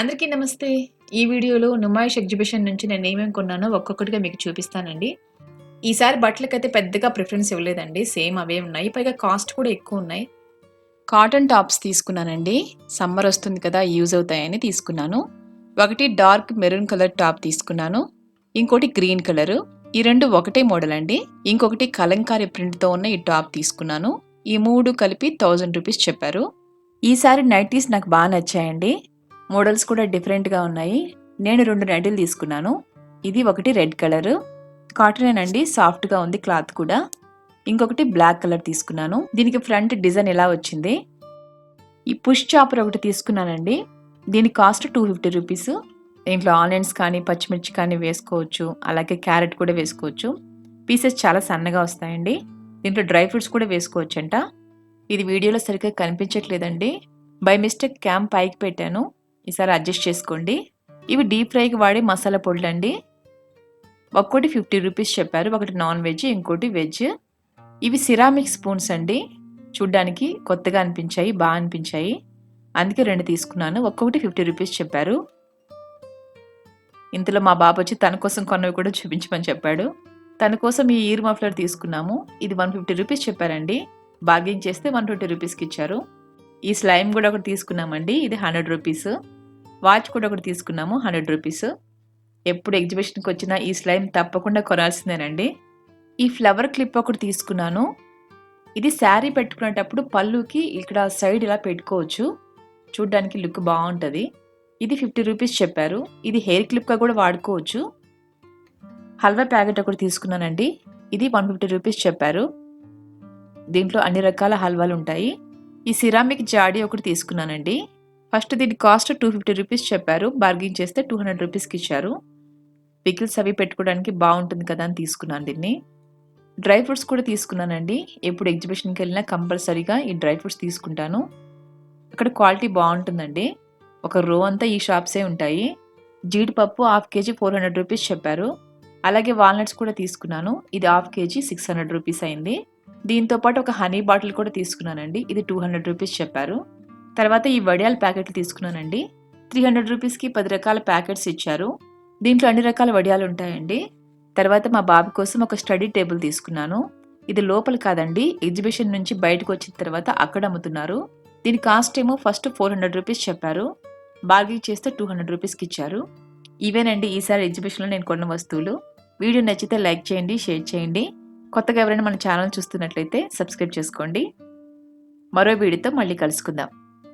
అందరికీ నమస్తే. ఈ వీడియోలో నుమాయిష్ ఎగ్జిబిషన్ నుంచి నేను ఏమేమి కొన్నానో ఒక్కొక్కటిగా మీకు చూపిస్తానండి. ఈసారి బట్టలకైతే పెద్దగా ప్రిఫరెన్స్ ఇవ్వలేదండి. సేమ్ అవే ఉన్నాయి. పైగా కాస్ట్ కూడా ఎక్కువ ఉన్నాయి. కాటన్ టాప్స్ తీసుకున్నానండి. సమ్మర్ వస్తుంది కదా యూజ్ అవుతాయని తీసుకున్నాను. ఒకటి డార్క్ మెరూన్ కలర్ టాప్ తీసుకున్నాను. ఇంకోటి గ్రీన్ కలరు. ఈ రెండు ఒకటే మోడల్ అండి. ఇంకొకటి కలంకారీ ప్రింట్తో ఉన్న ఈ టాప్ తీసుకున్నాను. ఈ మూడు కలిపి థౌజండ్ రూపీస్ చెప్పారు. ఈసారి నైటీస్ నాకు బాగా నచ్చాయండి. మోడల్స్ కూడా డిఫరెంట్గా ఉన్నాయి. నేను రెండు నైటీలు తీసుకున్నాను. ఇది ఒకటి రెడ్ కలర్. కాటన్ అండి సాఫ్ట్గా ఉంది క్లాత్ కూడా. ఇంకొకటి బ్లాక్ కలర్ తీసుకున్నాను. దీనికి ఫ్రంట్ డిజైన్ ఎలా వచ్చింది? ఈ పుష్ చాపర్ ఒకటి తీసుకున్నానండి. దీని కాస్ట్ టూ ఫిఫ్టీ రూపీస్. దీంట్లో ఆనియన్స్ కానీ పచ్చిమిర్చి కానీ వేసుకోవచ్చు. అలాగే క్యారెట్ కూడా వేసుకోవచ్చు. పీసెస్ చాలా సన్నగా వస్తాయండి. దీంట్లో డ్రై ఫ్రూట్స్ కూడా వేసుకోవచ్చంట. ఇది వీడియోలో సరిగ్గా కనిపించట్లేదండి. బై మిస్టేక్ క్యామ్ పైకి పెట్టాను. ఈసారి అడ్జస్ట్ చేసుకోండి. ఇవి డీప్ ఫ్రైకి వాడే మసాలా పొడులు అండి ఒక్కోటి ఫిఫ్టీ రూపీస్ చెప్పారు ఒకటి నాన్ వెజ్ ఇంకోటి వెజ్. ఇవి సిరామిక్ స్పూన్స్ అండి. చూడ్డానికి కొత్తగా అనిపించాయి బాగా అనిపించాయి. అందుకే రెండు తీసుకున్నాను ఒక్కొక్కటి ఫిఫ్టీ రూపీస్ చెప్పారు. ఇంతలో మా బాబు వచ్చి తన కోసం కొన్నవి కూడా చూపించమని చెప్పాడు. తన కోసం ఈ ఇయర్ మఫ్లర్ తీసుకున్నాము ఇది వన్ ఫిఫ్టీ రూపీస్ చెప్పారండి. బార్గెన్ చేస్తే వన్ ట్వంటీ రూపీస్కి ఇచ్చారు. ఈ స్లైమ్ కూడా ఒకటి తీసుకున్నామండి ఇది హండ్రెడ్ రూపీస్. వాచ్ కూడా ఒకటి తీసుకున్నాము హండ్రెడ్ రూపీస్. ఎప్పుడు ఎగ్జిబిషన్కి వచ్చినా ఈ స్లైమ్ తప్పకుండా కొనాల్సిందేనండి. ఈ ఫ్లవర్ క్లిప్ ఒకటి తీసుకున్నాను. ఇది శారీ పెట్టుకునేటప్పుడు పళ్ళుకి ఇక్కడ సైడ్ ఇలా పెట్టుకోవచ్చు. చూడ్డానికి లుక్ బాగుంటుంది. ఇది ఫిఫ్టీ రూపీస్ చెప్పారు. ఇది హెయిర్ క్లిప్గా కూడా వాడుకోవచ్చు. హల్వా ప్యాకెట్ ఒకటి తీసుకున్నానండి. ఇది వన్ ఫిఫ్టీ రూపీస్ చెప్పారు. దీంట్లో అన్ని రకాల హల్వాలు ఉంటాయి. ఈ సిరామిక్ జాడీ ఒకటి తీసుకున్నానండి. ఫస్ట్ దీని కాస్ట్ టూ ఫిఫ్టీ రూపీస్ చెప్పారు. బార్గింగ్ చేస్తే టూ హండ్రెడ్ రూపీస్కి ఇచ్చారు. పికిల్స్ అవి పెట్టుకోవడానికి బాగుంటుంది కదా అని తీసుకున్నాను దీన్ని. డ్రై ఫ్రూట్స్ కూడా తీసుకున్నానండి. ఎప్పుడు ఎగ్జిబిషన్కి వెళ్ళినా కంపల్సరీగా ఈ డ్రై ఫ్రూట్స్ తీసుకుంటాను. అక్కడ క్వాలిటీ బాగుంటుందండి. ఒక రో అంతా ఈ షాప్సే ఉంటాయి. జీడిపప్పు half KG four hundred rupees చెప్పారు. అలాగే వాల్నట్స్ కూడా తీసుకున్నాను. ఇది half KG six hundred rupees అయింది. దీంతో పాటు ఒక హనీ బాటిల్ కూడా తీసుకున్నానండి. ఇది టూ హండ్రెడ్ రూపీస్ చెప్పారు. తర్వాత ఈ వడియాల ప్యాకెట్లు తీసుకున్నానండి. త్రీ హండ్రెడ్ రూపీస్కి పది రకాల ప్యాకెట్స్ ఇచ్చారు. దీంట్లో అన్ని రకాల వడియాలు ఉంటాయండి. తర్వాత మా బాబు కోసం ఒక స్టడీ టేబుల్ తీసుకున్నాను. ఇది లోపల కాదండి ఎగ్జిబిషన్ నుంచి బయటకు వచ్చిన తర్వాత అక్కడ అమ్ముతున్నారు. దీని కాస్ట్ ఏమో ఫస్ట్ ఫోర్ హండ్రెడ్ రూపీస్ చెప్పారు. బార్గింగ్ చేస్తే టూ హండ్రెడ్ రూపీస్కి ఇచ్చారు. ఇవేనండి ఈసారి ఎగ్జిబిషన్లో నేను కొన్న వస్తువులు. వీడియో నచ్చితే లైక్ చేయండి షేర్ చేయండి. కొత్తగా ఎవరైనా మన ఛానల్ చూస్తున్నట్లయితే సబ్స్క్రైబ్ చేసుకోండి. మరో వీడియోతో మళ్ళీ కలుసుకుందాం.